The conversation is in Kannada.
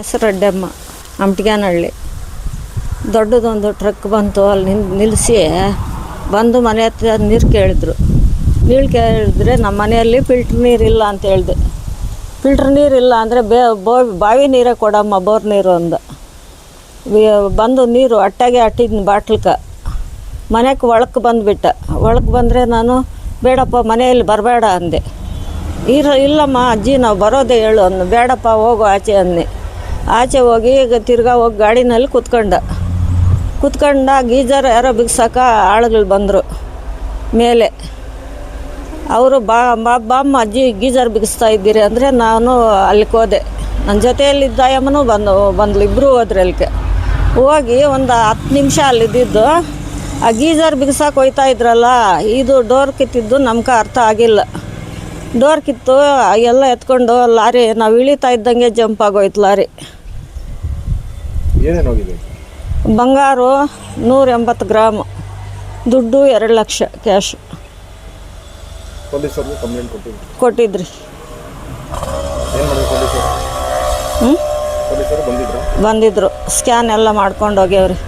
ಹೆಸರು ಅಡ್ಡಮ್ಮ ಅಮ್ಟಿಗಾನಹಳ್ಳಿ ದೊಡ್ಡದೊಂದು ಟ್ರಕ್ ಬಂತು, ಅಲ್ಲಿ ನಿನ್ ನಿಲ್ಲಿಸಿ ಬಂದು ಮನೆ ಹತ್ರ ನೀರು ಕೇಳಿದ್ರು. ನೀರು ಕೇಳಿದ್ರೆ ನಮ್ಮ ಮನೆಯಲ್ಲಿ ಫಿಲ್ಟ್ರ್ ನೀರು ಇಲ್ಲ ಅಂತ ಹೇಳಿದೆ. ಫಿಲ್ಟ್ರ್ ನೀರು ಇಲ್ಲ ಅಂದರೆ ಬೇ, ಬೋ, ಬಾವಿ ನೀರೇ ಕೊಡಮ್ಮ, ಬೋರ್ ನೀರು ಅಂದ. ಬಂದು ನೀರು ಅಟ್ಟಾಗೆ ಅಟ್ಟಿದ್ನ ಬಾಟ್ಲ್ಕ. ಮನೆಗೆ ಒಳಕ್ಕೆ ಬಂದುಬಿಟ್ಟ. ಒಳಕ್ಕೆ ಬಂದರೆ ನಾನು, ಬೇಡಪ್ಪ, ಮನೆಯಲ್ಲಿ ಬರಬೇಡ ಅಂದೆ. ಇರೋ, ಇಲ್ಲಮ್ಮ, ಅಜ್ಜಿ, ನಾವು ಬರೋದೇ ಹೇಳು ಅಂದ. ಬೇಡಪ್ಪ, ಹೋಗು ಆಚೆ ಅಂದೆ. ಆಚೆ ಹೋಗಿ ಈಗ ತಿರ್ಗಾ ಹೋಗಿ ಗಾಡಿನಲ್ಲಿ ಕುತ್ಕೊಂಡ. ಕುತ್ಕೊಂಡ ಗೀಜರ್ ಯಾರೋ ಬಿಗ್ಸಕ್ಕ ಆಳುಗಳು ಬಂದರು ಮೇಲೆ. ಅವರು ಬಾ ಬಾ, ಬಾಮ್ಮ, ಅಜ್ಜಿ ಗೀಜರ್ ಬಿಗಿಸ್ತಾ ಇದ್ದೀರಿ ಅಂದರೆ ನಾನು ಅಲ್ಲಿಗೆ ಹೋದೆ. ನನ್ನ ಜೊತೆಯಲ್ಲಿದ್ದ ಅಮ್ಮನೂ ಬಂದು, ಬಂದ್ಲು ಇಬ್ಬರು ಹೋದ್ರೆ ಅಲ್ಲಿಗೆ. ಹೋಗಿ ಒಂದು ಹತ್ತು ನಿಮಿಷ ಅಲ್ಲಿದ್ದಿದ್ದು. ಆ ಗೀಜರ್ ಬಿಗಿಸಕ್ಕೆ ಹೋಯ್ತಾ ಇದ್ರಲ್ಲ, ಇದು ಡೋರ್ ಕಿತ್ತಿದ್ದು ನಮ್ಗೆ ಅರ್ಥ ಆಗಿಲ್ಲ. ಡೋರ್ ಕಿತ್ತು ಎಲ್ಲ ಎತ್ಕೊಂಡು ಲಾರಿ ನಾವು ಇಳಿತಾ ಇದ್ದಂಗೆ ಜಂಪ್ ಆಗೋಯ್ತು ಲಾರಿ. ಬಂಗಾರು ನೂರ ಎಂಬತ್ತು ಗ್ರಾಮ್ ದುಡ್ಡು ಎರಡು ಲಕ್ಷ ಕ್ಯಾಶ್ ಕೊಟ್ಟಿದ್ರು. ಬಂದಿದ್ರು? ಸ್ಕ್ಯಾನ್ ಎಲ್ಲ ಮಾಡ್ಕೊಂಡು ಹೋಗ್ಯವ್ರಿ.